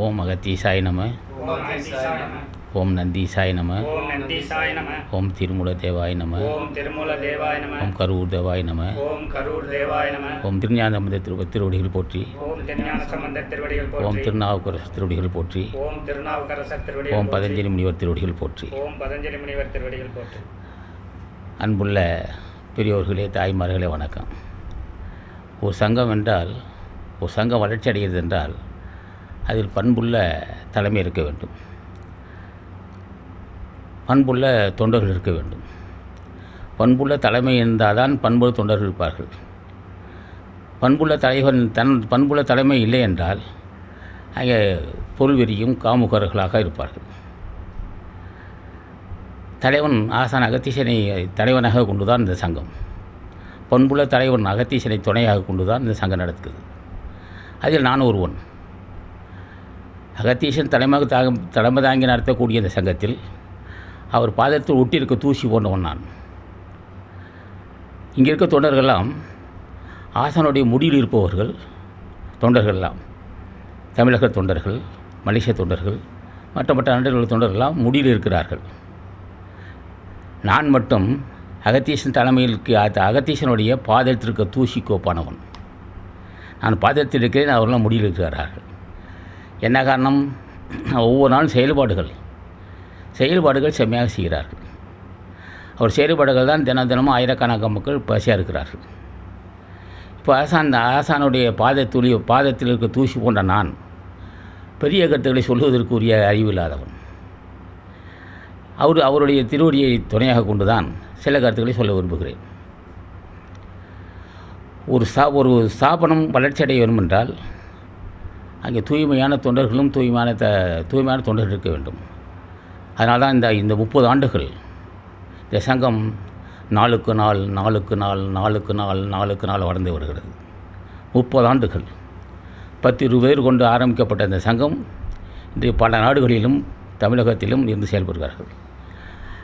ஓம் அகத்தீசாய் நம. ஓம் நந்தீசாய் நம. ஓம் நம ஓம் திருமூல தேவாய் நம. ஓம் திருமூல நம. ஓம் கரூர் தேவாய் நம ஓம் கரூர் தேவாய நம ஓம் திரு திருவடிகள் போற்றி. ஓம் திருஞான திருவடிகள் ஓம் திருவடிகள் போற்றி ஓம் திருநாவுக்கரசர் திருவடிகள் ஓம் பதஞ்சலி முனிவர் திருவடிகள் போற்றி. ஓம் பதஞ்சலி முனிவர் திருவடிகள் போற்றி. அன்புள்ள பெரியோர்களே தாய்மார்களே வணக்கம். ஒரு சங்கம் என்றால் ஒரு சங்கம் வளர்ச்சி அடைகிறது என்றால் அதில் பண்புள்ள தலைமை இருக்க வேண்டும். பண்புள்ள தொண்டர்கள் இருக்க வேண்டும். பண்புள்ள தலைமை இருந்தால் தான் பண்புள்ள தொண்டர்கள் இருப்பார்கள். பண்புள்ள தலைவன் தன் பண்புள்ள தலைமை இல்லை என்றால் அங்கே பொருள்வெறியும் காமுகர்களாக இருப்பார்கள். தலைவன் ஆசான் அகத்தீசனை தலைவனாக கொண்டு தான் இந்த சங்கம். பண்புள்ள தலைவன் அகத்தீசனை துணையாக கொண்டு தான் இந்த சங்கம் நடக்குது. அதில் நான் ஒருவன். அகத்தீசன் தலைமாக தாக தலைமை தாங்கி நடத்தக்கூடிய இந்த சங்கத்தில் அவர் பாதத்தில் ஒட்டியிருக்க தூசி போன்றவன் நான் இங்கே இருக்க தொண்டர்கள்லாம் ஆசனுடைய முடியில் இருப்பவர்கள் தொண்டர்கள்லாம் தமிழக தொண்டர்கள் மலேசிய தொண்டர்கள் மற்ற மற்ற நாடுகள் தொண்டர்கள்லாம் முடியில் இருக்கிறார்கள். நான் மட்டும் அகத்தீசன் தலைமையில் இருக்க- அகத்தீசனுடைய பாதத்திற்கு தூசி கோப்பானவன். நான் பாதத்தில் இருக்கிறேன் அவர்கள்லாம் முடியில் இருக்கிறார்கள். என்ன காரணம்? ஒவ்வொரு நாளும் செயல்பாடுகள். செயல்பாடுகள் செம்மையாக செய்கிறார்கள். அவர் செயல்பாடுகள் தான் தினம் தினமும் ஆயிரக்கணக்கான மக்கள் பசியாக இருக்கிறார்கள். இப்போ ஆசான் அந்த ஆசானுடைய பாதத்துளி பாதத்தில் இருக்க தூசி போன்ற நான் பெரிய கருத்துக்களை சொல்வதற்குரிய அறிவில்லாதவன் அவர் அவருடைய திருவடியை துணையாக கொண்டு தான் சில கருத்துக்களை சொல்ல விரும்புகிறேன். ஒரு சா ஒரு ஸ்தாபனம் வளர்ச்சி அடைய வேண்டும் என்றால் அங்கே தூய்மையான தொண்டர்களும் தூய்மையான த தூய்மையான தொண்டர்கள் இருக்க வேண்டும். அதனால தான் இந்த இந்த முப்பது ஆண்டுகள் இந்த சங்கம் நாளுக்கு நாள் நாளுக்கு நாள் நாளுக்கு நாள் நாளுக்கு நாள் வளர்ந்து வருகிறது. முப்பது ஆண்டுகள். பத்து இருபது பேர் கொண்டு ஆரம்பிக்கப்பட்ட இந்த சங்கம் இன்று பல நாடுகளிலும் தமிழகத்திலும் இருந்து செயல்படுகிறார்கள்.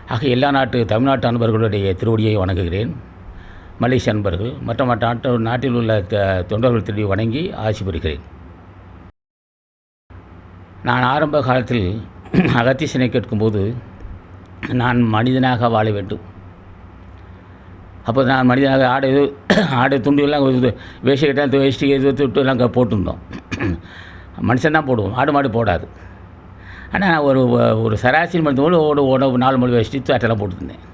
ஆக எல்லா நாட்டு தமிழ்நாட்டு அன்பர்களுடைய திருவடியை வணங்குகிறேன். மலேசிய அன்பர்கள் மற்ற மற்ற நாட்டு நாட்டில் உள்ள த- தொண்டர்கள் திருடி வணங்கி ஆசி பெறுகிறேன் நான் ஆரம்ப காலத்தில் அகத்தீசனை கேட்கும்போது நான் மனிதனாக வாழ வேண்டும். அப்போ நான் மனிதனாக ஆடை ஆடை துண்டுகள்லாம் வேஷ்டி கட்டால் வேஷ்டி இது துட்டு எல்லாம் போட்டிருந்தோம். மனுஷன் தான் போடுவோம். ஆடு மாடு போடாது. ஆனால் ஒரு ஒரு சராசரி மனிதன் போல ஒரு ஒரு நாலு மணி வேஷ்டி சட்டெல்லாம் போட்டுருந்தேன்.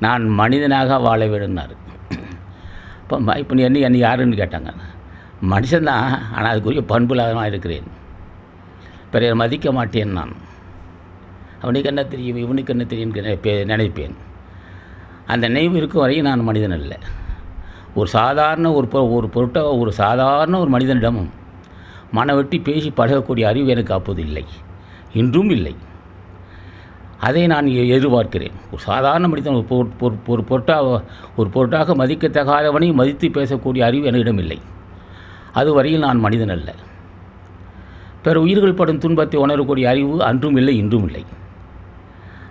நான் மனிதனாக வாழ வேணும்னாரு இப்போ இப்போ நீ என்ன என்ன யாருன்னு கேட்டாங்க. மனுஷன்தான் ஆனால் அதுக்குரிய பண்பு பண்புலாதமாக இருக்கிறேன். பிறர் மதிக்க மாட்டேன் நான். அவனுக்கு என்ன தெரியும் இவனுக்கு என்ன தெரியும் நினைப்பேன். அந்த நினைவு இருக்கும் வரையும் நான் மனிதன் அல்ல. ஒரு சாதாரண ஒரு பொ- ஒரு பொருட்டை ஒரு சாதாரண ஒரு மனிதனிடமும் மனவெட்டி பேசி பழகக்கூடிய அறிவு எனக்கு அப்போது இல்லை. இன்றும் இல்லை. அதை நான் எ- எதிர்பார்க்கிறேன். ஒரு சாதாரண மனிதன் ஒரு பொரு- பொரு- ஒரு பொருட்டாக ஒரு பொருட்டாக மதிக்கத்தகாதவனை மதித்து பேசக்கூடிய அறிவு என்னிடம் இல்லை. அதுவரையில் நான் மனிதன் அல்ல. பிற உயிர்கள் படும் துன்பத்தை உணரக்கூடிய அறிவு அன்றும் இல்லை இன்றும் இல்லை.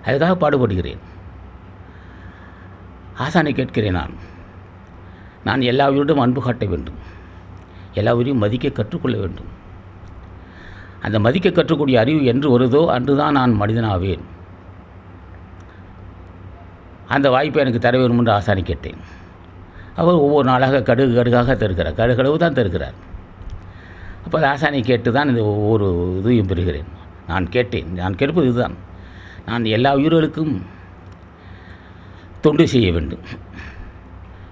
அதுக்காக பாடுபடுகிறேன். ஆசானை கேட்கிறேன் நான். நான் எல்லா உயிரிடம் அன்பு காட்ட வேண்டும். எல்லா உயிரையும் மதிக்க கற்றுக்கொள்ள வேண்டும். அந்த மதிக்க கற்றுக்கூடிய அறிவு என்று வருதோ அன்றுதான் நான் மனிதனாவேன். அந்த வாய்ப்பை எனக்கு தர வேண்டும் என்று ஆசானை கேட்டேன். அவர் ஒவ்வொரு நாளாக கடுகு கடுகாக தருகிறார். கடுகளவு தான் தருகிறார். அப்போ அது கேட்டு தான் இந்த ஒவ்வொரு இதையும் பெறுகிறேன். நான் கேட்டேன். நான் கேட்பது இதுதான். நான் எல்லா உயிர்களுக்கும் தொண்டு செய்ய வேண்டும்.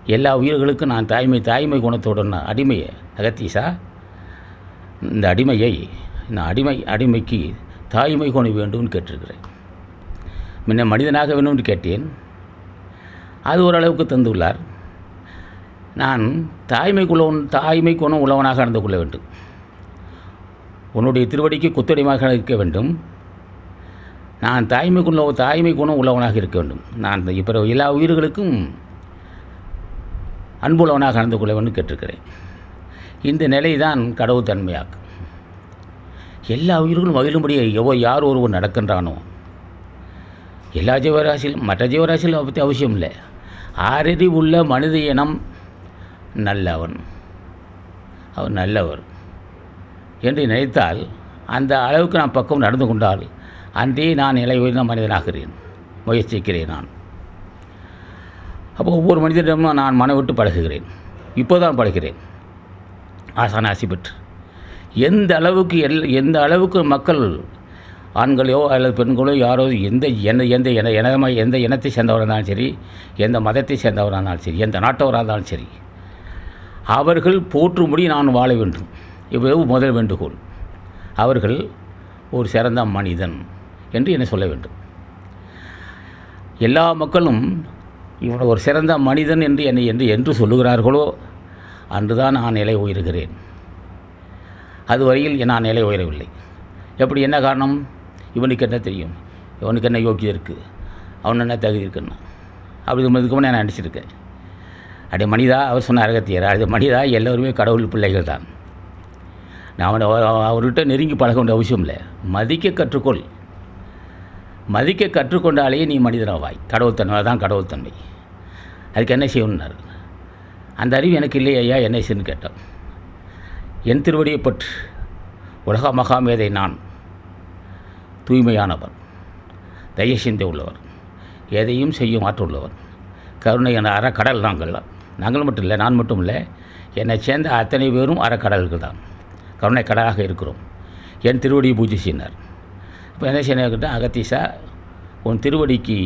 எல்லா உயிர்களுக்கும் நான் தாய்மை தாய்மை குணத்துடன் அடிமையை அகத்தீசா இந்த அடிமையை இந்த அடிமை அடிமைக்கு தாய்மை குணம் வேண்டும்னு கேட்டிருக்கிறேன். முன்ன மனிதனாக வேணும்னு கேட்டேன். அது ஓரளவுக்கு தந்துள்ளார். நான் தாய்மை குலம் தாய்மை குணம் உள்ளவனாக நடந்து கொள்ள வேண்டும். உன்னுடைய திருவடிக்கு குத்தடிமாக இருக்க வேண்டும். நான் தாய்மை குண தாய்மை குணம் உள்ளவனாக இருக்க வேண்டும். நான் இப்போ எல்லா உயிர்களுக்கும் அன்புள்ளவனாக நடந்து கொள்ள வேண்டும் கேட்டிருக்கிறேன். இந்த நிலை தான் கடவுள் தன்மையாக்கும். எல்லா உயிர்களும் மகிழும்படியே எவ்வளோ யார் ஒருவர் நடக்கின்றானோ எல்லா ஜீவராசியிலும் மற்ற ஜீவராசியிலும் பற்றி அவசியம் இல்லை. ஆறறிவு உள்ள மனித இனம் நல்லவன். அவர் நல்லவர். என்று நினைத்தால் அந்த அளவுக்கு நான் பக்கம் நடந்து கொண்டால் அன்றே நான் நிலை உயர்ந்த மனிதனாகிறேன். முயற்சிக்கிறேன் நான். அப்போ ஒவ்வொரு மனிதனிடமும் நான் மன விட்டு பழகுகிறேன். இப்போதான் பழகிறேன். ஆசான ஆசி பெற்று. எந்த அளவுக்கு எல் எந்த அளவுக்கு மக்கள் ஆண்களையோ அல்லது பெண்களோ யாரோ எந்த எந்த எந்த என இனமாக எந்த இனத்தை சேர்ந்தவராக இருந்தாலும் சரி எந்த மதத்தை சேர்ந்தவராக இருந்தாலும் சரி எந்த நாட்டவராக இருந்தாலும் சரி அவர்கள் போற்றும்படி நான் வாழ வேண்டும். இவ்வளவு முதல் வேண்டுகோள். அவர்கள் ஒரு சிறந்த மனிதன் என்று என்னை சொல்ல வேண்டும். எல்லா மக்களும் இவன் ஒரு சிறந்த மனிதன் என்று என்னை என்று என்று சொல்லுகிறார்களோ? அன்றுதான் நான் நிலை உயர்கிறேன். அதுவரையில் நான் நிலை உயரவில்லை. எப்படி என்ன காரணம்? இவனுக்கு என்ன தெரியும்? இவனுக்கு என்ன யோக்கியம் இருக்குது அவன் என்ன தகுதி இருக்குன்னா. அப்படி இதுக்கு நான் நினச்சிருக்கேன். அடே மனிதா அவர் சொன்ன அகத்தியர் அது மனிதா எல்லோருமே கடவுள் பிள்ளைகள் தான் நான் அவனை அவர்கிட்ட நெருங்கி பழக வேண்டிய அவசியம் இல்லை. மதிக்க கற்றுக்கொள். மதிக்க கற்றுக்கொண்டாலேயே நீ மனிதனாவாய். கடவுள்தன்மை தான் கடவுள்தன்மை. அதுக்கு என்ன செய்யணுன்னாரு அந்த அறிவு எனக்கு இல்லை ஐயா என்ன செய்யணும்னு கேட்டான் என் திருவடியை பற்று உலக மகாமேதை நான். தூய்மையானவர். தயசிந்தை உள்ளவர். எதையும் செய்யும் ஆற்றுள்ளவர் கருணை என அறக்கடல் நாங்கள் நாங்கள் மட்டும் இல்லை நான் மட்டும் இல்லை. என்னை சேர்ந்த அத்தனை பேரும் அறக்கடல்கள் தான் கருணை கடலாக இருக்கிறோம். என் திருவடியை பூஜை செய்யினார் இப்போ என்ன செய்யணும் அகத்தீசா உன் திருவடிக்கு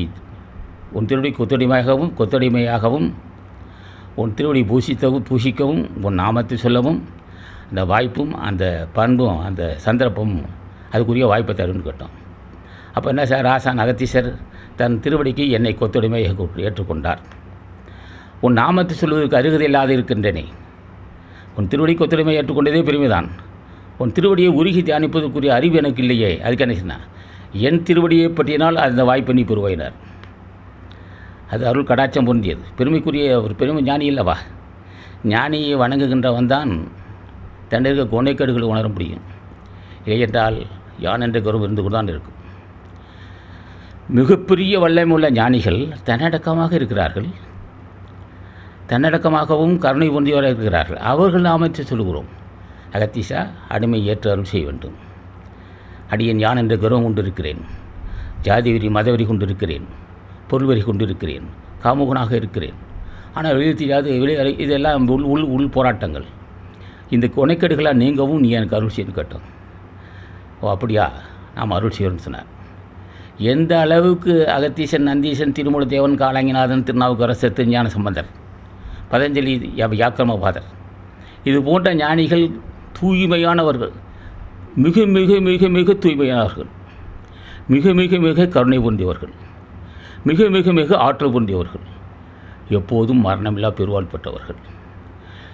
உன் திருவடி கொத்தடிமையாகவும் கொத்தடிமையாகவும் உன் திருவடி பூசித்தவும் பூசிக்கவும் உன் நாமத்தை சொல்லவும் அந்த வாய்ப்பும் அந்த பண்பும் அந்த சந்தர்ப்பமும் அதுக்குரிய வாய்ப்பை தருன்னு கேட்டோம். அப்போ என்ன சார் ஆசான் அகத்தீசர் தன் திருவடிக்கு என்னை கொத்தடிமையாக ஏற்றுக்கொண்டார். உன் நாமத்தை சொல்வதற்கு அருகதை இல்லாது இருக்கின்றனே உன் திருவடி கொத்திரமை ஏற்றுக்கொண்டதே பெருமைதான். உன் திருவடியை உருகி தியானிப்பதற்குரிய அறிவு எனக்கு இல்லையே அதுக்கு என்ன சொன்னா என் திருவடியை பற்றினால் அந்த வாய்ப்பை நீ பெறுவாயினார். அது அருள் கடாச்சம் பொருந்தியது. பெருமைக்குரிய ஒரு பெருமை ஞானி இல்லவா? ஞானியை வணங்குகின்றவன் தான் தன்னிருக்க குணைக்கேடுகளை உணர முடியும். இல்லையென்றால் யான் என்ற கருவு இருந்து கொண்டு தான் இருக்கும். மிகப்பெரிய வல்லமுள்ள ஞானிகள் தன்னடக்கமாக இருக்கிறார்கள். தன்னடக்கமாகவும் கருணை பொந்தியவராக இருக்கிறார்கள். அவர்கள் அமைச்சு சொல்கிறோம் அகத்தீசா அடிமை ஏற்று அருள் செய்ய வேண்டும். அடியன் யான் என்ற கர்வம் கொண்டிருக்கிறேன். ஜாதி வெறி மதவெறி கொண்டிருக்கிறேன். பொருள் வரி கொண்டிருக்கிறேன். காமுகனாக இருக்கிறேன். ஆனால் வெளியே தெரியாது வெளியே இதெல்லாம் உள் உள் உள் போராட்டங்கள். இந்த கொனைக்கேடுகளாக நீங்கவும் நீ எனக்கு அருள் செய்து கேட்டோம். ஓ அப்படியா? நாம் அருள் செய்யணும்னு சொன்னார். எந்த அளவுக்கு அகத்தீசன் நந்தீசன் திருமூல தேவன் காலாங்கிநாதன் திருநாவுக்கரசர் திருஞான சம்பந்தர் பதஞ்சலி யா- யாக்கிரமபாதர் இது போன்ற ஞானிகள் தூய்மையானவர்கள். மிக மிக மிக மிக தூய்மையானவர்கள். மிக மிக மிக கருணை பொருந்தியவர்கள். மிக மிக மிக ஆற்றல் பொருந்தியவர்கள். எப்போதும் மரணமில்லா பெருவாள் பெற்றவர்கள்.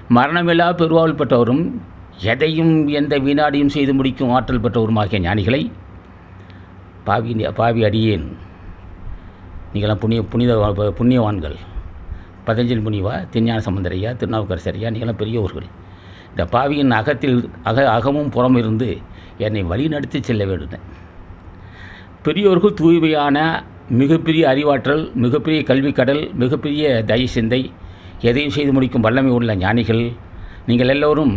மரணமில்லா பெருவாள் பெற்றவரும் எதையும் எந்த வினாடியும் செய்து முடிக்கும் ஆற்றல் பெற்றவருமாகிய ஞானிகளை பாவி பாவி அடியேன். நீங்களாம் புண்ணிய புனித புண்ணியவான்கள். பதஞ்சலி முனிவா திருஞான சம்பந்தரையா திருநாவுக்கரசரையா நீங்களாம் பெரியவர்கள் இந்த பாவியின் அகத்தில் அக அகமும் புறம் இருந்து என்னை வழி நடத்தி செல்ல வேண்டும் பெரியோர்கள் தூய்மையான மிகப்பெரிய அறிவாற்றல் மிகப்பெரிய கல்வி கடல் மிகப்பெரிய தய சிந்தை எதையும் செய்து முடிக்கும் வல்லமை உள்ள ஞானிகள் நீங்கள் எல்லோரும்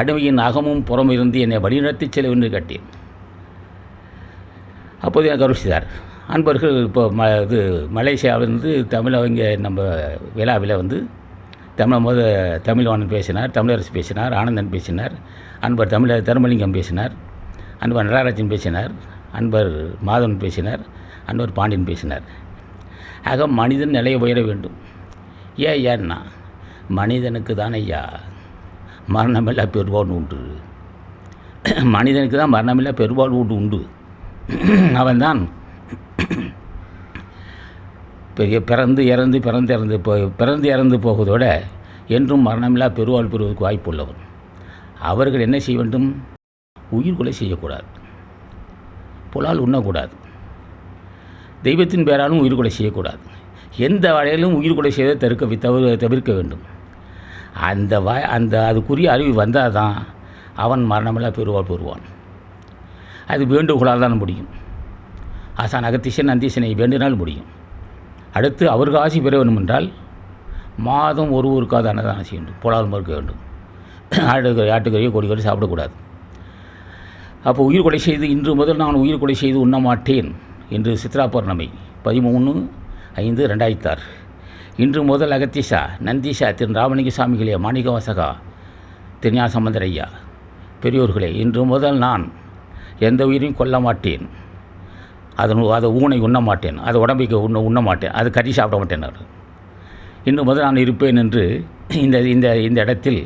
அடிமையின் அகமும் புறம் இருந்து என்னை வழிநடத்தி செல்ல வேண்டும் கேட்டேன். அப்போது எனக்கு அருள் செய்தார். அன்பர்கள் இப்போ ம இது மலேசியாவிலிருந்து தமிழ் அவங்க நம்ம விழாவில் வந்து தமிழ் முத தமிழ்வாணன் பேசினார் தமிழரசு பேசினார் ஆனந்தன் பேசினார் அன்பர் தமிழர் தர்மலிங்கம் பேசினார் அன்பர் நடராஜன் பேசினார் அன்பர் மாதவன் பேசினார் அன்பர் பாண்டியன் பேசினார். ஆக மனிதன் நிலைய உயர வேண்டும். ஏன் ஏன்னா மனிதனுக்கு தான் ஐயா மரணமில்லா பெருவாழ்வு உண்டு. மனிதனுக்கு தான் மரணமில்லா பெருவாழ்வு உண்டு. உண்டு அவன்தான் பெரிய பிறந்து இறந்து பிறந்து இறந்து போ பிறந்து இறந்து போவதோட என்றும் மரணமில்லா பெருவாழ் பெறுவதற்கு வாய்ப்பு உள்ளவன் அவர்கள் என்ன செய்ய வேண்டும்? உயிர் கொலை செய்யக்கூடாது. புலால் உண்ணக்கூடாது. தெய்வத்தின் பேராலும் உயிர் கொலை செய்யக்கூடாது. எந்த வகையிலும் உயிர் கொலை செய்வதை தவிர்க்க தவிர தவிர்க்க வேண்டும். அந்த வ அந்த அதுக்குரிய அறிவு வந்தால் தான் அவன் மரணமில்லா பெருவாழ் பெறுவான். அது வேண்டுகோளால் தான் முடியும். ஆசான் அகத்தீசன் அந்தீசனை வேண்டினால் முடியும். அடுத்து அவருக்கு ஆசி பெற வேண்டும் என்றால் மாதம் ஒரு ஒருக்காத அன்னதானம் செய்ய வேண்டும். புலால் மறுக்க வேண்டும். ஆடு ஆட்டுக்கறியோ கோழிக்கறி சாப்பிடக்கூடாது. அப்போ உயிர் கொலை செய்து இன்று முதல் நான் உயிர் கொலை செய்து உண்ண மாட்டேன் என்று சித்ரா பௌர்ணமி பதிமூணு ஐந்து ரெண்டாயிரத்தி ஆறு இன்று முதல் அகத்தீஷா நந்திஷா திரு ராமலிங்க சாமிகளே மாணிகவாசகா திருஞான சம்பந்தர் ஐயா பெரியோர்களே இன்று முதல் நான் எந்த உயிரையும் கொல்ல மாட்டேன். அதன் அதை ஊனை உண்ண மாட்டேன். அது உடம்புக்கு உண்ண உண்ண மாட்டேன். அது கறி சாப்பிட மாட்டேன் இன்று முதல் நான் இருப்பேன் என்று இந்த இந்த இந்த இடத்தில்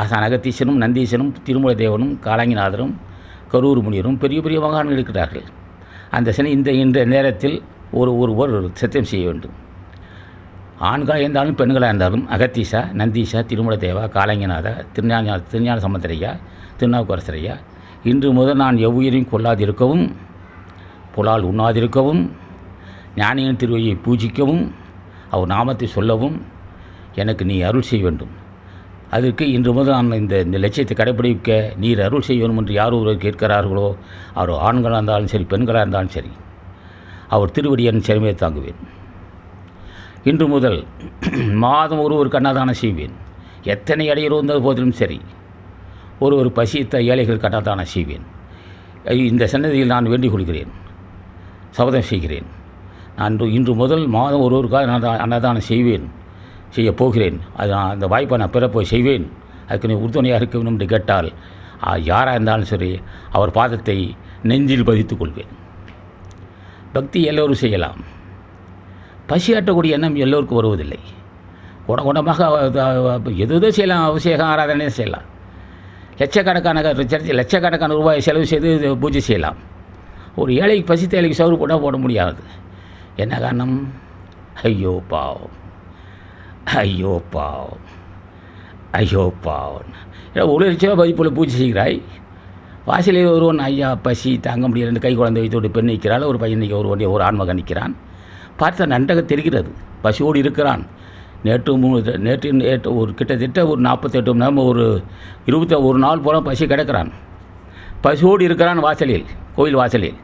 ஆசான் அகத்தீசனும் நந்தீசனும் திருமலை தேவனும் காலாங்கிநாதரும் கரூர் முனியரும் பெரிய பெரிய மகான்கள் இருக்கிறார்கள். அந்த சனி இந்த இந்த நேரத்தில் ஒரு ஒருவர் சத்தியம் செய்ய வேண்டும். ஆண்களாக இருந்தாலும் பெண்களாக இருந்தாலும் அகத்தீசா நந்தீசா திருமல தேவா காலங்கிநாதா திருஞான திருஞான சம்பந்தரையா திருநாவுக்கரசரையா இன்று முதல் நான் எவ்வுயிரையும் கொள்ளாதிருக்கவும் புலால் உண்ணாதிருக்கவும் ஞானியின் திருவையை பூஜிக்கவும் அவர் நாமத்தை சொல்லவும் எனக்கு நீ அருள் செய்ய வேண்டும். அதற்கு இன்று முதல் நான் இந்த இந்த லட்சியத்தை கடைபிடிக்க நீர் அருள் செய்ய வேண்டும் என்று யார் ஒருவர் கேட்கிறார்களோ அவர் ஆண்களாக இருந்தாலும் சரி பெண்களாக இருந்தாலும் சரி அவர் திருவடியின் செருமையை தாங்குவேன். இன்று முதல் மாதம் ஒரு ஒரு கண்ணாதானம் செய்வேன். எத்தனை அடையில் இருந்த போதிலும் சரி ஒரு ஒரு பசித்த ஏழைகள் கண்ணாதானம் செய்வேன். இந்த சன்னதியில் நான் வேண்டிக் கொள்கிறேன். சபதம் செய்கிறேன். நான் இன்று- முதல் மாதம் ஒரு ஒருக்காக நான் தான் அன்னதானம் செய்வேன் செய்ய போகிறேன். அது நான் அந்த வாய்ப்பை நான் பிறப்போய் செய்வேன். அதுக்கு நீ உறுதுணையாக இருக்க வேண்டும் என்று கேட்டால் யாராக இருந்தாலும் சரி அவர் பாதத்தை நெஞ்சில் பதித்துக் கொள்வேன். பக்தி எல்லோரும் செய்யலாம். பசியாட்டக்கூடிய எண்ணம் எல்லோருக்கும் வருவதில்லை. குண குணமாக எது செய்யலாம்? அபிஷேகம் ஆராதனையும் செய்யலாம். லட்சக்கணக்கான லட்சக்கணக்கான ரூபாய் செலவு செய்து பூஜை செய்யலாம். ஒரு ஏழைக்கு பசித்த ஏழைக்கு சவுறு போட்டால் போட முடியாது. என்ன காரணம்? ஐயோ பாவம். ஐயோ பாவம். ஐயோ பாவம். ஏன்னா ஒரு லட்சம் மதிப்புள்ள பூஜை செய்கிறாய் வாசலில் ஒருவன் ஐயா பசி தாங்க முடியல ரெண்டு கை குழந்தை வைத்து ஒரு பெண் நிற்கிறாள். ஒரு பையன் நிற்க ஒரு ஒரு ஆண்மகன் நிற்கிறான். பார்த்தா நன்றாக தெரிகிறது. பசியோடு இருக்கிறான். நேற்று மூணு நேற்று நேற்று ஒரு கிட்டத்தட்ட ஒரு நாற்பத்தெட்டு மணி நேரம் ஒரு இருபத்தி ஒரு நாள் போல பசி கிடக்கிறான். பசியோடு இருக்கிறான் வாசலில். கோயில் வாசலில்.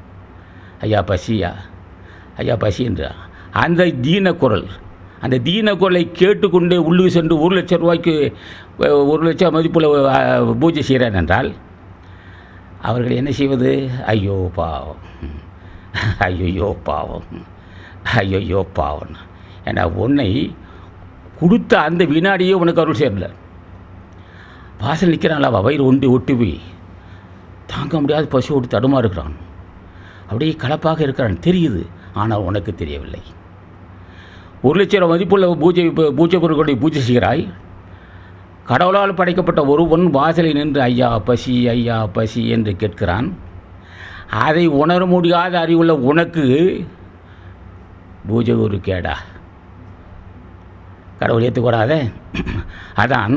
ஐயா பசியா ஐயா. பசி என்றா? அந்த தீன குரல் அந்த தீன குரலை கேட்டுக்கொண்டே உள்ளுக்கு சென்று ஒரு லட்சம் ரூபாய்க்கு ஒரு லட்சம் மதிப்புள்ள பூஜை செய்கிறேன் என்றால் அவர்கள் என்ன செய்வது? ஐயோ பாவம். ஐயோ பாவம். ஐயோ பாவம். ஏன்னா உன்னை கொடுத்த அந்த வினாடியே உனக்கு அருள் சேரல வாசல் நிற்கிறாங்களா வயிறு ஒண்டி ஒட்டி போய். தாங்க முடியாத பசியோடு தடுமாறுகிறான் அப்படியே கலப்பாக இருக்கிறான். தெரியுது. ஆனால் உனக்கு தெரியவில்லை. ஒரு லட்சம் ரூபா மதிப்புள்ள பூஜை பூஜை பொருட்களை பூஜை செய்கிறாய். கடவுளால் படைக்கப்பட்ட ஒருவன் வாசலில் நின்று ஐயா பசி ஐயா பசி என்று கேட்கிறான். அதை உணர முடியாத அறிவுள்ள உனக்கு பூஜை ஒரு கேடா. கடவுள் ஏற்றுக்கூடாத அதான்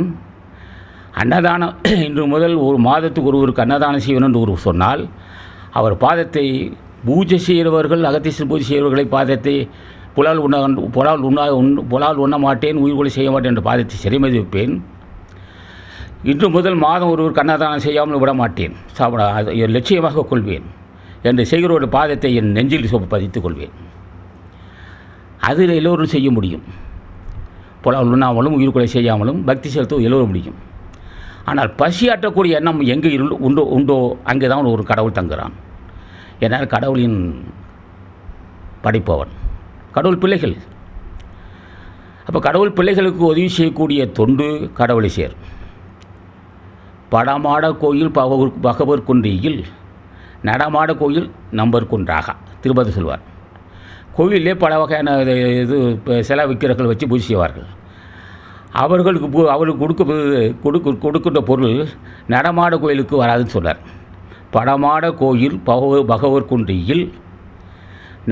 அன்னதானம் இன்று முதல் ஒரு மாதத்துக்கு ஒருவருக்கு அன்னதானம் செய்யணும் என்று ஒரு சொன்னால் அவர் பாதத்தை பூஜை செய்கிறவர்கள் அகத்தீஸ்வரர் பூஜை செய்கிறவர்களை பாதத்தை புலால் உண்ண புலால் உண்ணா உண் புலால் உண்ண மாட்டேன் உயிர்கொலை செய்ய மாட்டேன் என்ற பாதத்தை சிறைமதிப்பேன் இன்று முதல் மாதம் ஒருவர் அன்னதானம் செய்யாமல் விட மாட்டேன். சாப்பிட அது லட்சியமாக கொள்வேன் என்று செய்கிறவருடைய பாதத்தை என் நெஞ்சில் சொ- பதித்துக் கொள்வேன். அதில் எல்லோரும் செய்ய முடியும். புலால் உண்ணாமலும் உயிர்கொலை செய்யாமலும் பக்தி செலுத்தவும் எல்லோரும் முடியும். ஆனால் பசியாற்றக்கூடிய எண்ணம் எங்கே உண்டோ உண்டோ அங்கே தான் ஒரு கடவுள் தங்குகிறான். ஏன்னால் கடவுளின் படைப்பவன். கடவுள் பிள்ளைகள். அப்போ கடவுள் பிள்ளைகளுக்கு உதவி செய்யக்கூடிய தொண்டு கடவுளை சேர் படமாட கோயில் பகவர் பகவர் குன்றியில் நடமாட கோயில் நம்பர் குன்றாக திருப்பதி சொல்வார். கோவிலே பல வகையான இது இது சில விக்கிரகங்கள் வச்சு பூஜை செய்வார்கள். அவர்களுக்கு பூ அவர்களுக்கு கொடுக்க கொடுக்க கொடுக்கின்ற பொருள் நடமாட கோயிலுக்கு வராதுன்னு சொன்னார் படமாட கோயில் பகவ பகவர் குன்றியில்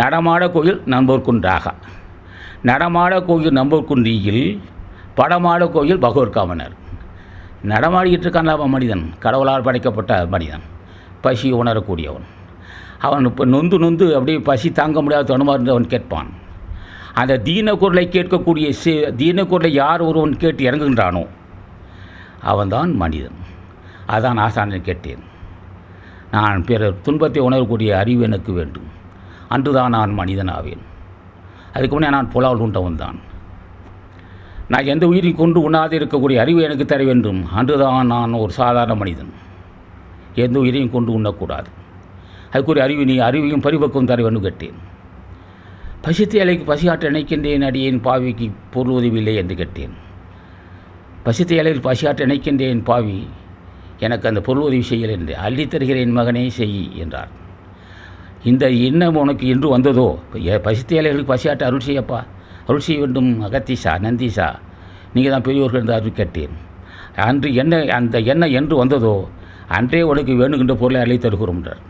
நடமாட கோயில் நம்பர் குன்றாக. நடமாட கோயில் நம்பர் குன்றியில் படமாட கோயில் பகவர் காமனர். நடமாடிக்கிட்டு இருக்கான் அவன் மனிதன் கடவுளால் படைக்கப்பட்ட மனிதன் பசி உணரக்கூடியவன். அவன் இப்போ நொந்து நொந்து அப்படியே பசி தாங்க முடியாத தனுமாறு அவன் கேட்பான். அந்த தீன குரலை கேட்கக்கூடிய சி- தீன குரலை யார் ஒருவன் கேட்டு இறங்குகின்றானோ அவன்தான் மனிதன். அதான் ஆசானை கேட்டேன். நான் பிறர் துன்பத்தை உணரக்கூடிய அறிவு எனக்கு வேண்டும். அன்றுதான் நான் மனிதன் ஆவேன் அதுக்கு முன்னே நான் புலால் உண்டவன் தான் நான் எந்த உயிரையும் கொண்டு உண்ணாது இருக்கக்கூடிய அறிவு எனக்கு தர வேண்டும். அன்றுதான் நான் ஒரு சாதாரண மனிதன். எந்த உயிரையும் கொண்டு உண்ணக்கூடாது. அதுக்குரிய அறிவு நீ அறிவையும் பரிபக்குவம் தர வேண்டும் கேட்டேன். பசித்து இலைக்கு பசியாற்ற நினைக்கின்றேன் அடியேன் பாவிக்கு பொருள் உதவியில்லை என்று கேட்டேன். பசித்த இலையில் பசியாற்ற நினைக்கின்றேன் பாவி எனக்கு அந்த பொருள் உதவி செய்யலை என்று. அள்ளித் தருகிறேன் மகனே செய் என்றார். இந்த எண்ணம் உனக்கு இன்று வந்ததோ? பசித்த இலைகளுக்கு பசியாற்ற அருள் செய்யப்பா. அருள் செய்ய வேண்டும் அகத்தீஷா நந்தீஷா நீங்கள் தான் பெரியவர்கள் என்று அருள் கேட்டேன். அன்று என்ன அந்த எண்ணம் என்று வந்ததோ அன்றே உனக்கு வேணுகின்ற பொருளை அள்ளி தருகிறோம் என்றார்.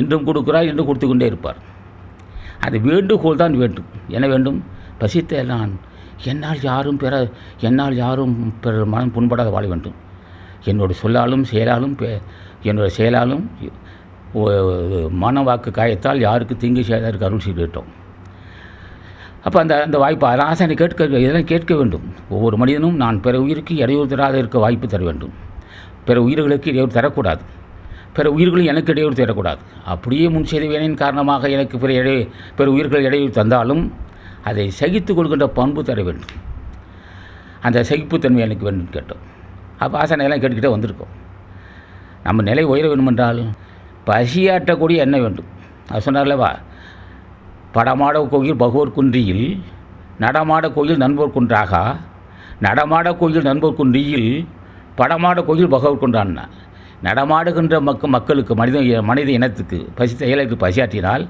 இன்றும் கொடுக்கிறார் இன்றும் கொடுத்து கொண்டே இருப்பார். அது வேண்டுகோள் தான் வேண்டும். என்ன வேண்டும்? பசித்த நான். என்னால் யாரும் பெற என்னால் யாரும் பிற மனம் புண்படாத வாழ வேண்டும். என்னோட சொல்லாலும் செயலாலும் பெ- என்னோட செயலாலும் மன வாக்கு காயத்தால் யாருக்கு தீங்கு செய்தாருக்கு அருள் செய்துவிட்டோம். அப்போ அந்த அந்த வாய்ப்பு அதான் கேட்க இதெல்லாம் கேட்க வேண்டும். ஒவ்வொரு மனிதனும் நான் பிற உயிருக்கு இடையூறு தராத இருக்க வாய்ப்பு தர வேண்டும். பிற உயிர்களுக்கு இடையூறு தரக்கூடாது. பிற உயிர்களும் எனக்கு இடையூறு தரக்கூடாது அப்படியே முன் செய்த வேணின் காரணமாக எனக்கு பிற இடை பிற உயிர்கள் இடையூறு தந்தாலும் அதை சகித்து கொள்கின்ற பண்பு தர வேண்டும். அந்த சகிப்புத்தன்மை எனக்கு வேண்டும் கேட்டோம். அப்போ ஆசனையெல்லாம் கேட்டுக்கிட்டே வந்திருக்கோம். நம்ம நிலை உயர வேண்டுமென்றால் பசியாற்றக்கூடிய எண்ணெய் வேண்டும். அது சொன்னார்லவா படமாட கோயில் பகவோர் குன்றியில் நடமாட கோயில் நண்பர் குன்றாகா? நடமாட கோயில் நண்பர் குன்றியில் படமாட கோயில் பகவர் குன்றான்னா? நடமாடுகின்ற மக்க மக்களுக்கு மனித மனித இனத்துக்கு பசி செயலுக்கு பசியாற்றினால்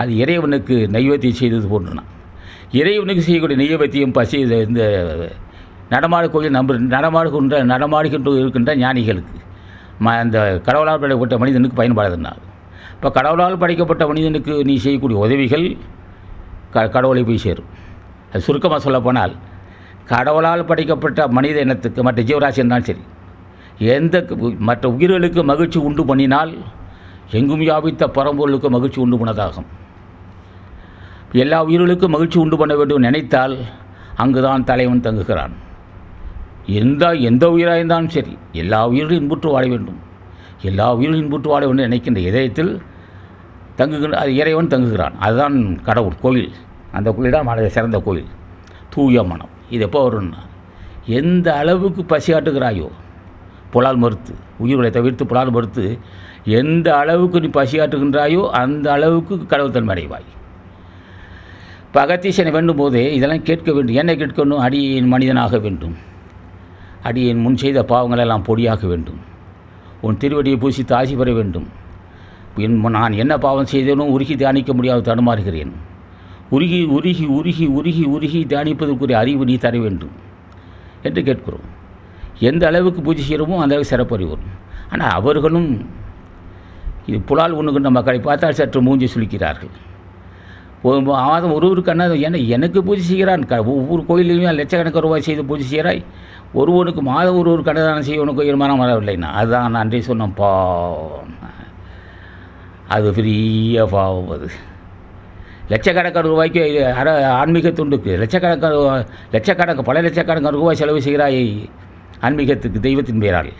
அது இறைவனுக்கு நைவேத்தியம் செய்தது போன்றுனா. இறைவனுக்கு செய்யக்கூடிய நெய்வேத்தியம் பசி இந்த நடமாடு கோயில் நம்ப நடமாடுகின்ற நடமாடுகின்ற இருக்கின்ற ஞானிகளுக்கு. ம அந்த கடவுளால் படைக்கப்பட்ட மனிதனுக்கு பயன்படாதுன்னா இப்போ கடவுளால் படைக்கப்பட்ட மனிதனுக்கு நீ செய்யக்கூடிய உதவிகள் க கடவுளை போய் சேரும். அது சுருக்கமாக சொல்லப்போனால் கடவுளால் படைக்கப்பட்ட மனித இனத்துக்கு மற்ற ஜீவராசி இருந்தாலும் சரி எந்த மற்ற உயிர்களுக்கு மகிழ்ச்சி உண்டு பண்ணினால் எங்கும் யாபித்த பரம்பொருளுக்கு மகிழ்ச்சி உண்டு பண்ணதாகும். எல்லா உயிர்களுக்கும் மகிழ்ச்சி உண்டு பண்ண வேண்டும் நினைத்தால் அங்குதான் தலைவன் தங்குகிறான். எந்த எந்த உயிராக இருந்தாலும் சரி எல்லா உயிர்களும் இன்புற்று வாழ வேண்டும். எல்லா உயிர்களும் இன்புற்று வாழ வேண்டும் நினைக்கின்ற இதயத்தில் தங்குகின்ற அது இறைவன் தங்குகிறான். அதுதான் கடவுள் கோயில். அந்த கோயில்தான் சிறந்த கோயில். தூய மனம். இது எப்போ வரும்னா எந்த அளவுக்கு பசியாட்டுகிறாயோ புலால் மறுத்து உயிர்களை தவிர்த்து புலால் மறுத்து எந்த அளவுக்கு நீ பசியாற்றுகின்றாயோ அந்த அளவுக்கு கடவுள் தன்மை அடைவாய் இப்போ அகத்தீசனை வேண்டும் போதே இதெல்லாம் கேட்க வேண்டும். என்ன கேட்கணும்? அடியின் மனிதனாக வேண்டும். அடியேன் முன் செய்த பாவங்களெல்லாம் பொடியாக வேண்டும். உன் திருவடியை பூசித்து ஆசி பெற வேண்டும். என் நான் என்ன பாவம் செய்தேனோ உருகி தியானிக்க முடியாது தடுமாறுகிறேன். உருகி உருகி உருகி உருகி உருகி தியானிப்பதற்குரிய அறிவு நீ தர வேண்டும் என்று கேட்கிறோம். எந்த அளவுக்கு பூஜை செய்கிறோமோ அந்த அளவுக்கு சிறப்பரிவரும் ஆனால் அவர்களும் இது புலால் உண்ணுகின்ற மக்களை பார்த்தால் சற்று மூஞ்சி சுளிக்கிறார்கள். ஒரு மாதம் ஒருவருக்கு ஏன்னா எனக்கு பூஜை செய்கிறான். க ஒவ்வொரு கோயிலையும் லட்சக்கணக்கான ரூபாய் செய்து பூஜை செய்கிறாய். ஒருவனுக்கு மாதம் ஒரு ஒரு கண்ணதானம் செய்ய உனக்கு உயர்மானம் வரவில்லைன்னா அதுதான் நான் அன்றே சொன்னேன் பாவம் அது பெரிய பாவம் அது. லட்சக்கணக்கான ரூபாய்க்கு அற அர ஆன்மீக துண்டுக்கு லட்சக்கணக்கான லட்சக்கணக்கு பல லட்சக்கணக்கான ரூபாய் செலவு செய்கிறாய். ஆன்மீகத்துக்கு தெய்வத்தின் பெயரால்.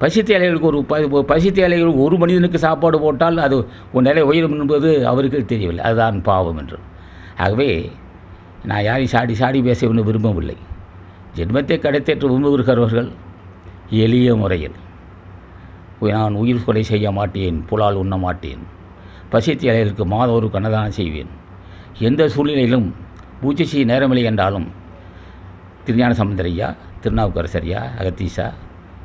பசித்தேலைகளுக்கு ஒரு ப ஒரு ஒரு மனிதனுக்கு சாப்பாடு போட்டால் அது ஒரு நிலை உயரும் என்பது அவருக்கு தெரியவில்லை. அதுதான் பாவம் என்று. ஆகவே நான் யாரையும் சாடி சாடி பேச ஒன்று விரும்பவில்லை. ஜென்மத்தை கடைத்தேற்ற விரும்புகிறவர்கள் எளிய முறையில். நான் உயிர் கொலை செய்ய மாட்டேன் புலால் உண்ண மாட்டேன். பசித்தேலைகளுக்கு மாதம் ஒரு கண்ணதானம் செய்வேன். எந்த சூழ்நிலையிலும் பூஜை செய்ய நேரமில்லை என்றாலும் திருஞான சம்பந்தரையா திருநாவுக்கரசரியா அகத்தீஷா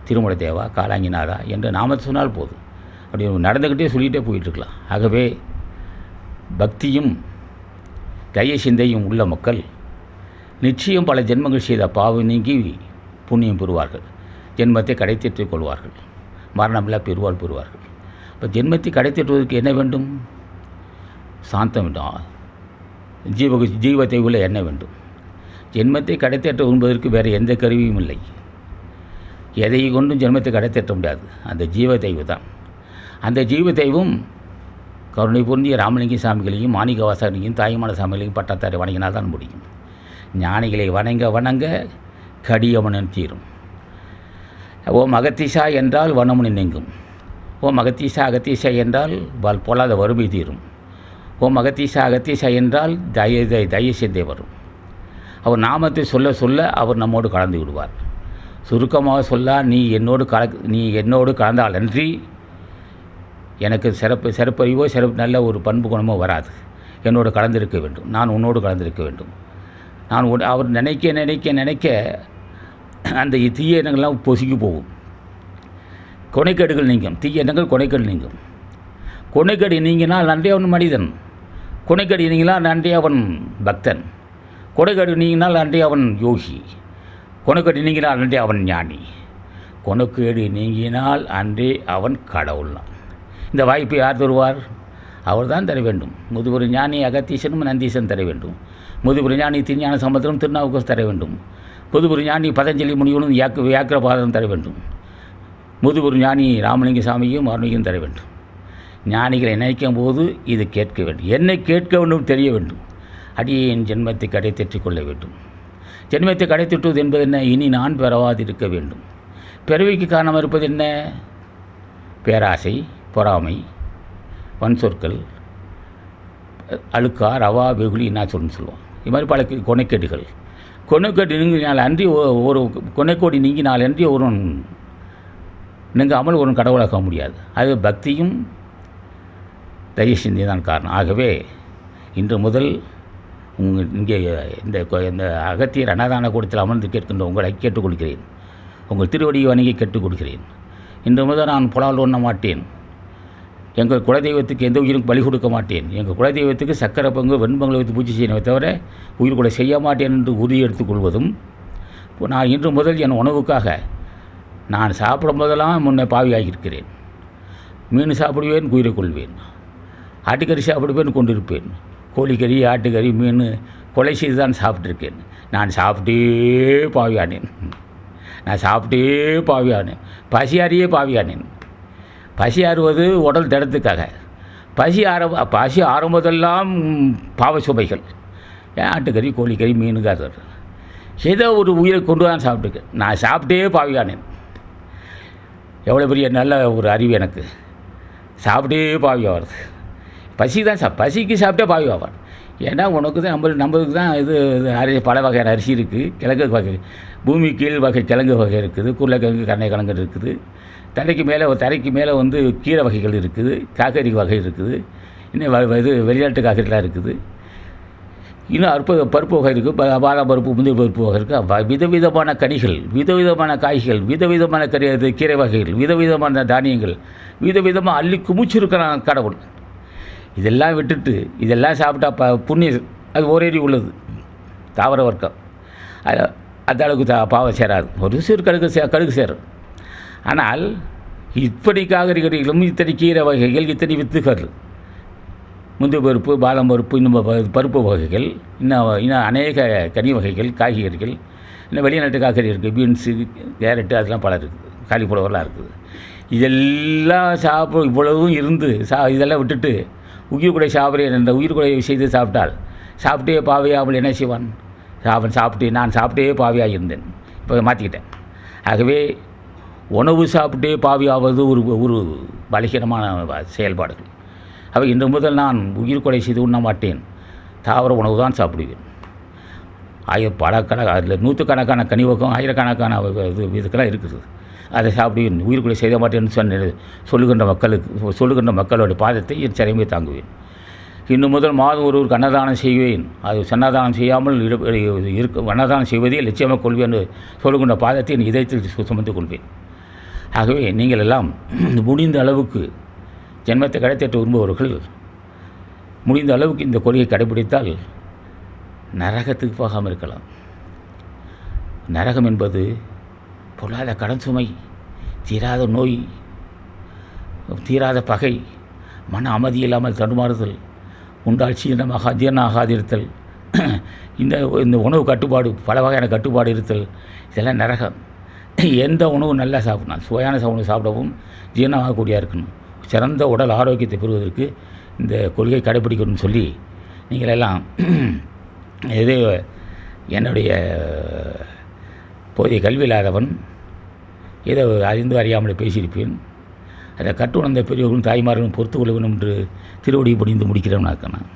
திருமலை தேவா காலாங்கிநாதா என்று நாமத்தை சொன்னால் போதும். அப்படி நடந்துக்கிட்டே சொல்லிகிட்டே போயிட்டுருக்கலாம். ஆகவே பக்தியும் தய சிந்தையும் உள்ள மக்கள் நிச்சயம் பல ஜென்மங்கள் செய்த பாவம் நீங்கி புண்ணியம் பெறுவார்கள். ஜென்மத்தை கடைத்தேற்றிக் கொள்வார்கள். மரணமில்லா பெருவாள் பெறுவார்கள். இப்போ ஜென்மத்தை கடைத்தேற்றுவதற்கு என்ன வேண்டும்? சாந்தம் வேண்டும். ஜீவ ஜீவத்தை உள்ள என்ன வேண்டும்? ஜென்மத்தை கடைத்தேற்ற உண்பதற்கு வேறு எந்த கருவியும் இல்லை. எதை கொண்டும் ஜென்மத்தை கடைத்தேற்ற முடியாது. அந்த ஜீவ தெய்வம் தான். அந்த ஜீவ தெய்வம் கருணை பொருந்திய ராமலிங்க சாமிகளையும் மாணிக்க வாசகனையும் தாய்மான சாமிகளையும் பட்டத்தாரை வணங்கினால் தான் முடியும். ஞானிகளை வணங்க வணங்க கடியவனன் தீரும். ஓம் அகத்தீசா என்றால் வனமுனி நீங்கும். ஓம் அகத்தீசா அகத்தீசா என்றால் வால் பொல்லாத வறுமை தீரும். ஓம் அகத்தீசா அகத்தீசா என்றால் தய தய வரும். அவர் நாமத்தை சொல்ல சொல்ல அவர் நம்மோடு கலந்து விடுவார். சுருக்கமாக சொல்ல நீ என்னோடு கல நீ என்னோடு கலந்தால் அன்றி எனக்கு சிறப்பு சிறப்பறிவோ சிறப்பு நல்ல ஒரு பண்பு குணமோ வராது. என்னோடு கலந்திருக்க வேண்டும். நான் உன்னோடு கலந்திருக்க வேண்டும். நான் அவர் நினைக்க நினைக்க நினைக்க அந்த தீய எண்ணங்கள்லாம் பொசுக்கி போகும். கொனைக்கேடுகள் நீங்கும். தீய எண்ணங்கள் கொனைக்கேடு நீங்கும். கொனைக்கடி நீங்கினால் நன்றி அவன் மனிதன். கொனைக்கடி நீங்கினால் நன்றி அவன் பக்தன். கொனைக்கடி நீங்கினால் அன்றே அவன் யோகி. கொனைக்கடி நீங்கினால் அன்றே அவன் ஞானி. கொணக்கேடு நீங்கினால் அன்றே அவன் கடவுள்தான் இந்த வாய்ப்பை யார் தருவார்? அவர் தான் தர வேண்டும். முதுபெரு ஞானி அகத்தீசனும் நந்தீசன் தர வேண்டும். முதுபெரு ஞானி திருஞான சமுத்திரம் திருநாவுக்கரசு தர வேண்டும். புதுபெரு ஞானி பதஞ்சலி முனிவனும் யாக்க வியாக்கிரபாதம் தர வேண்டும். முதுபெரு ஞானி ராமலிங்க சாமியும் அருணியும் தர வேண்டும். ஞானிகளை நினைக்கும் போது இது கேட்க வேண்டும். என்னை கேட்க வேண்டும் தெரிய வேண்டும். அடியேன் ஜென்மத்தை கடை தெற்றிக் கொள்ள வேண்டும். ஜென்மத்தை கடை திட்டுவது என்பது என்ன? இனி நான் பெறவாதிருக்க வேண்டும். பிறவிக்கு காரணம் இருப்பது என்ன? பேராசை பொறாமை வன்சொற்கள் அழுக்கா ரவா வெகுளி என்ன சொல்லுன்னு சொல்லுவோம். இது மாதிரி பல கொனைக்கேடுகள். கொனைக்கேடு நீங்கினால் அன்றி ஒ- ஒரு கொனைக்கோடி நீங்கினால் அன்றி ஒருவன் நீங்காமல் ஒரு கடவுளாக முடியாது. அது பக்தியும் தயவு சிந்தி தான் காரணம். ஆகவே இன்று முதல் உங்கள் இங்கே இந்த இந்த அகத்தியர் அன்னதான கூடத்தில் அமர்ந்து கேட்கின்ற உங்களை கேட்டுக்கொள்கிறேன். உங்கள் திருவடியை வணங்கி கேட்டுக்கொள்கிறேன். இன்று முதல் நான் புலால் உண்ண மாட்டேன். எங்கள் குலதெய்வத்துக்கு எந்த உயிரும் பலி கொடுக்க மாட்டேன். எங்கள் குலதெய்வத்துக்கு சக்கரை பங்கு வெண்பங்களை வைத்து பூஜை செய்யணுமே தவிர உயிர் கூட செய்ய மாட்டேன் என்று உறுதி எடுத்துக்கொள்வதும் இப்போ நான் இன்று முதல் என் உணவுக்காக நான் சாப்பிடும் போதெல்லாம் முன்னே பாவியாகியிருக்கிறேன். மீன் சாப்பிடுவேன் உயிரை கொள்வேன். ஆட்டுக்கறி சாப்பிடுவேன் கொண்டிருப்பேன். கோழிக்கறி ஆட்டுக்கறி மீன் கொலை செய்து தான் சாப்பிட்ருக்கேன் நான் சாப்பிட்டே பாவியானேன். நான் சாப்பிட்டே பாவியானேன். பசியாரியே பாவியானேன். பசி ஆறுவது உடல் திடத்துக்காக. பசி ஆர பசி ஆரம்பதெல்லாம் பாவ சுமைகள் ஆட்டுக்கறி கோழிக்கறி மீனுக்காக ஏதோ ஒரு உயிரை கொண்டு தான் சாப்பிட்டுருக்கேன். நான் சாப்பிட்டே பாவியானேன். எவ்வளோ பெரிய நல்ல ஒரு அறிவு எனக்கு. சாப்பிட்டே பாவியாக வருது. பசி தான் சா பசிக்கு சாப்பிட்டே பாவி ஆவார் ஏன்னா உனக்கு தான் நம்ம நம்மளுக்கு தான் இது அரிசி பல வகையான அரிசி இருக்குது கிழங்கு வகை பூமி கீழ் வகை கிழங்கு வகை இருக்குது உருளைக்கிழங்கு கண்ணை கிழங்கு இருக்குது. தரைக்கு மேலே தரைக்கு மேலே வந்து கீரை வகைகள் இருக்குது காய்கறி வகை இருக்குது இன்னும் இது வெளிநாட்டு காய்கறிலாம் இருக்குது. இன்னும் அற்புத பருப்பு வகை இருக்குது பாதாம் பருப்பு முந்திரி பருப்பு வகை இருக்குது விதவிதமான கனிகள் விதவிதமான காய்கள் விதவிதமான கறி இது கீரை வகைகள் விதவிதமான தானியங்கள் விதவிதமாக அள்ளி குமிச்சிருக்கிறான் கடவுள். இதெல்லாம் விட்டுட்டு இதெல்லாம் சாப்பிட்டா ப புண்ணியம் அது ஓரேறி உள்ளது. தாவர வர்க்கம். அது அந்த அளவுக்கு தா பாவம் சேராது. ஒரு சிறு கடுகு சே கடுகு சேரும். ஆனால் இப்படி காய்கறிகளும் இத்தனை கீரை வகைகள் இத்தனை வித்துகள். முந்திரி பருப்பு பாதாம் பருப்பு இன்னும் ப- பருப்பு வகைகள் இன்னும் இன்னும் அநேக கனி வகைகள் காய்கறிகள் இன்னும் வெளிநாட்டு காய்கறி இருக்குது பீன்ஸு கேரட்டு அதெல்லாம் பல இருக்குது. காலிஃப்ளவர்லாம் இருக்குது. இதெல்லாம் சாப்பிட இவ்வளவும் இருந்து சா இதெல்லாம் விட்டுட்டு உயிர் கொலை சாப்பிட்றேன் என்ற உயிர் கொலை செய்து சாப்பிட்டால் சாப்பிட்டே பாவையாமல் என்ன செய்வான்? அவன் சாப்பிட்டு நான் சாப்பிட்டே பாவியாக இருந்தேன் இப்போ மாற்றிக்கிட்டேன் ஆகவே உணவு சாப்பிட்டே பாவியாவது ஒரு ஒரு பலகீனமான செயல்பாடுகள். அவை இன்று முதல் நான் உயிர் கொலை செய்து உண்ண மாட்டேன். தாவர உணவு தான் சாப்பிடுவேன். ஆய பல கணக்கு அதில் நூற்றுக்கணக்கான கனிவகம் ஆயிரக்கணக்கான இது இதுக்கெல்லாம் இருக்குது. அதை சாப்பிடுவேன் உயிர் செய்ய மாட்டேன்னு சொன்ன சொல்லுகின்ற மக்களுக்கு சொல்லுகின்ற மக்களுடைய பாதத்தை என் சிறைமை தாங்குவேன். இன்னும் முதல் மாதம் ஒருவருக்கு அன்னதானம் செய்வேன். அது சன்னதானம் செய்யாமல் இருக்க அன்னதானம் செய்வதே லட்சியமாக கொள்வேன் என்று சொல்லுகின்ற பாதத்தை என் இதயத்தில் சு- சுமந்து கொள்வேன். ஆகவே நீங்கள் எல்லாம் முடிந்த அளவுக்கு ஜென்மத்தை கடைத்தேற்ற விரும்புபவர்கள் முடிந்த அளவுக்கு இந்த கொள்கையை கடைபிடித்தால் நரகத்துக்கு போகாமல் இருக்கலாம். நரகம் என்பது பொல்லாத கடன் சுமை தீராத நோய் தீராத பகை மன அமைதி இல்லாமல் தடுமாறுதல் உண்டாட்சி இனமாக ஜீரணம் ஆகாதிருத்தல் இந்த இந்த உணவு கட்டுப்பாடு பல வகையான கட்டுப்பாடு இருத்தல் இதெல்லாம் நரகம். எந்த உணவு நல்லா சாப்பிடணும் சுவையான உணவு சாப்பிடவும் ஜீரணமாகக்கூடிய இருக்கணும். சிறந்த உடல் ஆரோக்கியத்தை பெறுவதற்கு இந்த கொள்கை கடைபிடிக்கணும்னு சொல்லி நீங்களெல்லாம் இது என்னுடைய போதிய கல்வி இல்லாதவன் ஏதோ அறிந்து அறியாமல் பேசியிருப்பேன். அதை கட்டுணர்ந்த பெரியவர்களும் தாய்மார்களும் பொறுத்து கொள்ள வேண்டும் என்று திருவடி புனிந்து முடிக்கிறவனாக்க நான்